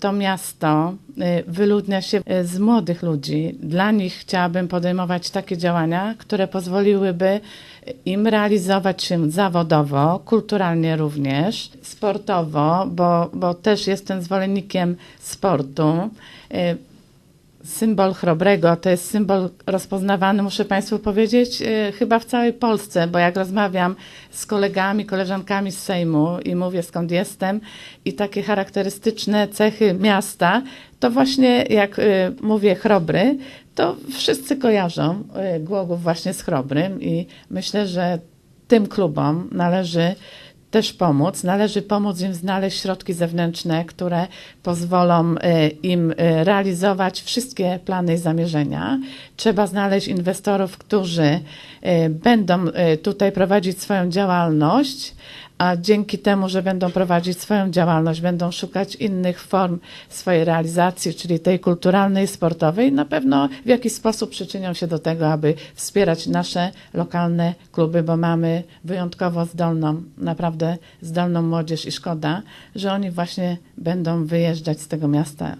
To miasto y, wyludnia się y, z młodych ludzi. Dla nich chciałabym podejmować takie działania, które pozwoliłyby im realizować się zawodowo, kulturalnie również, sportowo, bo, bo też jestem zwolennikiem sportu. Symbol chrobrego to jest symbol rozpoznawany, muszę Państwu powiedzieć, y, chyba w całej Polsce, bo jak rozmawiam z kolegami, koleżankami z Sejmu i mówię skąd jestem i takie charakterystyczne cechy miasta, to właśnie jak y, mówię chrobry, to wszyscy kojarzą y, Głogów właśnie z chrobrym i myślę, że tym klubom należy też pomóc. Należy pomóc im znaleźć środki zewnętrzne, które pozwolą e, im e, realizować wszystkie plany i zamierzenia. Trzeba znaleźć inwestorów, którzy e, będą tutaj prowadzić swoją działalność, a dzięki temu, że będą prowadzić swoją działalność, będą szukać innych form swojej realizacji, czyli tej kulturalnej, sportowej, na pewno w jakiś sposób przyczynią się do tego, aby wspierać nasze lokalne kluby, bo mamy wyjątkowo zdolną, naprawdę zdolną młodzież i szkoda, że oni właśnie będą wyjeżdżać z tego miasta